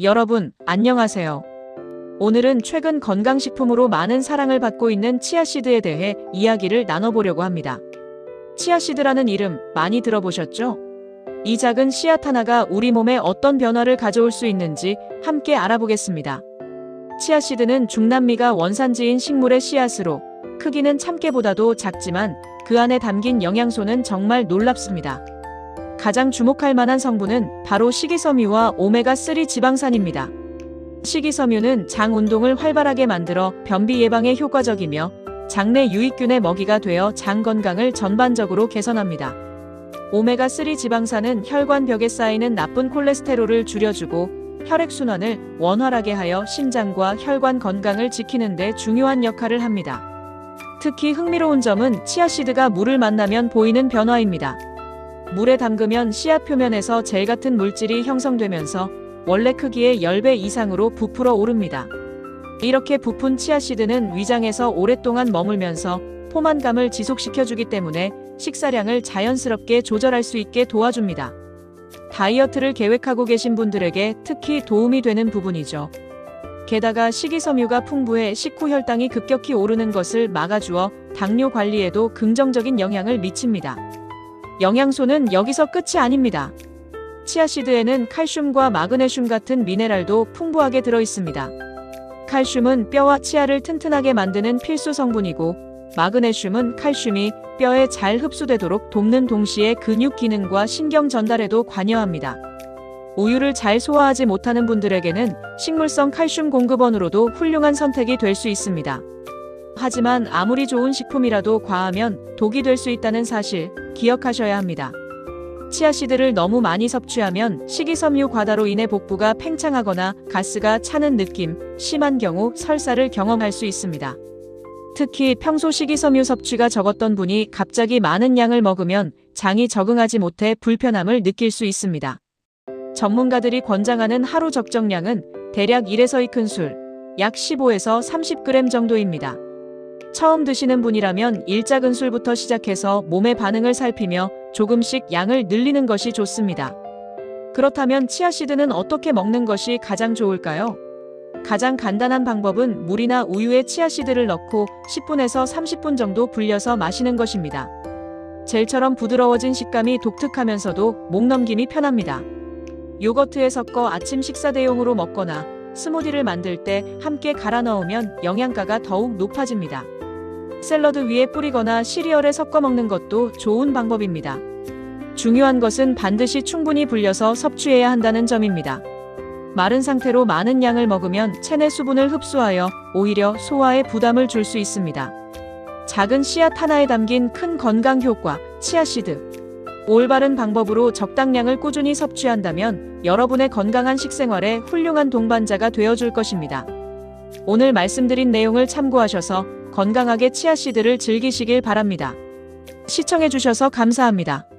여러분, 안녕하세요. 오늘은 최근 건강식품으로 많은 사랑을 받고 있는 치아씨드에 대해 이야기를 나눠보려고 합니다. 치아씨드라는 이름 많이 들어보셨죠? 이 작은 씨앗 하나가 우리 몸에 어떤 변화를 가져올 수 있는지 함께 알아보겠습니다. 치아씨드는 중남미가 원산지인 식물의 씨앗으로 크기는 참깨보다도 작지만 그 안에 담긴 영양소는 정말 놀랍습니다. 가장 주목할 만한 성분은 바로 식이섬유와 오메가3 지방산입니다. 식이섬유는 장 운동을 활발하게 만들어 변비 예방에 효과적이며 장내 유익균의 먹이가 되어 장 건강을 전반적으로 개선합니다. 오메가3 지방산은 혈관벽에 쌓이는 나쁜 콜레스테롤을 줄여주고 혈액순환을 원활하게 하여 심장과 혈관 건강을 지키는 데 중요한 역할을 합니다. 특히 흥미로운 점은 치아씨드가 물을 만나면 보이는 변화입니다. 물에 담그면 씨앗 표면에서 젤 같은 물질이 형성되면서 원래 크기의 10배 이상으로 부풀어 오릅니다. 이렇게 부푼 치아씨드는 위장에서 오랫동안 머물면서 포만감을 지속시켜주기 때문에 식사량을 자연스럽게 조절할 수 있게 도와줍니다. 다이어트를 계획하고 계신 분들에게 특히 도움이 되는 부분이죠. 게다가 식이섬유가 풍부해 식후 혈당이 급격히 오르는 것을 막아주어 당뇨 관리에도 긍정적인 영향을 미칩니다. 영양소는 여기서 끝이 아닙니다. 치아씨드에는 칼슘과 마그네슘 같은 미네랄도 풍부하게 들어 있습니다. 칼슘은 뼈와 치아를 튼튼하게 만드는 필수 성분이고, 마그네슘은 칼슘이 뼈에 잘 흡수되도록 돕는 동시에 근육 기능과 신경 전달에도 관여합니다. 우유를 잘 소화하지 못하는 분들에게는 식물성 칼슘 공급원으로도 훌륭한 선택이 될 수 있습니다. 하지만 아무리 좋은 식품이라도 과하면 독이 될 수 있다는 사실 기억하셔야 합니다. 치아씨드를 너무 많이 섭취하면 식이섬유 과다로 인해 복부가 팽창하거나 가스가 차는 느낌, 심한 경우 설사를 경험할 수 있습니다. 특히 평소 식이섬유 섭취가 적었던 분이 갑자기 많은 양을 먹으면 장이 적응하지 못해 불편함을 느낄 수 있습니다. 전문가들이 권장하는 하루 적정량은 대략 1에서 2큰술, 약 15에서 30g 정도입니다. 처음 드시는 분이라면 일작은 술부터 시작해서 몸의 반응을 살피며 조금씩 양을 늘리는 것이 좋습니다. 그렇다면 치아씨드는 어떻게 먹는 것이 가장 좋을까요? 가장 간단한 방법은 물이나 우유에 치아씨드를 넣고 10분에서 30분 정도 불려서 마시는 것입니다. 젤처럼 부드러워진 식감이 독특하면서도 목 넘김이 편합니다. 요거트에 섞어 아침 식사 대용으로 먹거나 스무디를 만들 때 함께 갈아 넣으면 영양가가 더욱 높아집니다. 샐러드 위에 뿌리거나 시리얼에 섞어 먹는 것도 좋은 방법입니다. 중요한 것은 반드시 충분히 불려서 섭취해야 한다는 점입니다. 마른 상태로 많은 양을 먹으면 체내 수분을 흡수하여 오히려 소화에 부담을 줄 수 있습니다. 작은 씨앗 하나에 담긴 큰 건강 효과, 치아씨드. 올바른 방법으로 적당량을 꾸준히 섭취한다면 여러분의 건강한 식생활에 훌륭한 동반자가 되어줄 것입니다. 오늘 말씀드린 내용을 참고하셔서 건강하게 치아씨드를 즐기시길 바랍니다. 시청해주셔서 감사합니다.